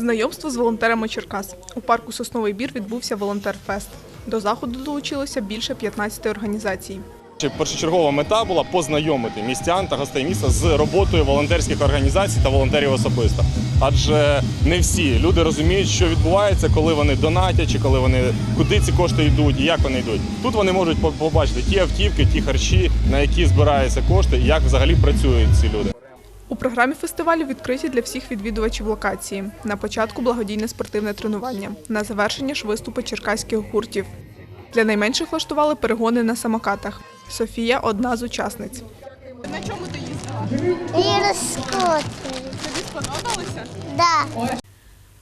Знайомство з волонтерами Черкас. У парку Сосновий Бір відбувся волонтерфест. До заходу долучилося більше 15 організацій. Першочергова мета була познайомити містян та гостей міста з роботою волонтерських організацій та волонтерів особисто. Адже не всі люди розуміють, що відбувається, коли вони донатять, чи коли вони куди ці кошти йдуть і як вони йдуть. Тут вони можуть побачити ті автівки, ті харчі, на які збираються кошти, і як взагалі працюють ці люди. У програмі фестивалю відкриті для всіх відвідувачів локації. На початку благодійне спортивне тренування. На завершення ж виступи черкаських гуртів. Для найменших влаштували перегони на самокатах. Софія одна з учасниць. На чому ти їздила? Тобі сподобалося? Да.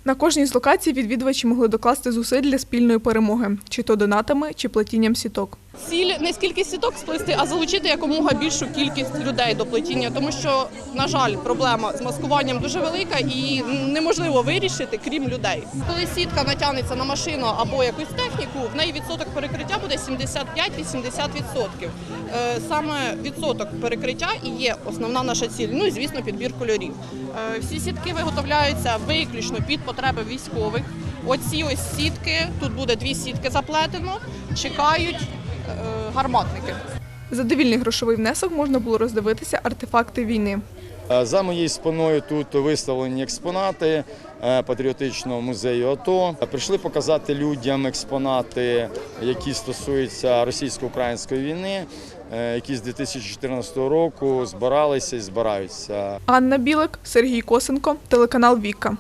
На кожній з локацій відвідувачі могли докласти зусиль для спільної перемоги, чи то донатами, чи плетінням сіток. Ціль не скільки сіток сплести, а залучити якомога більшу кількість людей до плетіння, тому що, на жаль, проблема з маскуванням дуже велика і неможливо вирішити, крім людей. Коли сітка натягнеться на машину або якусь техніку, в неї відсоток перекриття буде 75-80%. Е, Саме відсоток перекриття і є основна наша ціль. Ну і звісно, підбір кольорів. Е, Всі сітки виготовляються виключно під потреби військових. Оці ось сітки, тут буде дві сітки заплетено, чекають е, гарматники. За довільний грошовий внесок можна було роздивитися артефакти війни. Е, За моєю спиною тут виставлені експонати е, патріотичного музею АТО. Прийшли показати людям експонати, які стосуються російсько-української війни, які з 2014 року збиралися і збираються. Анна Білик, Сергій Косенко, телеканал Віка.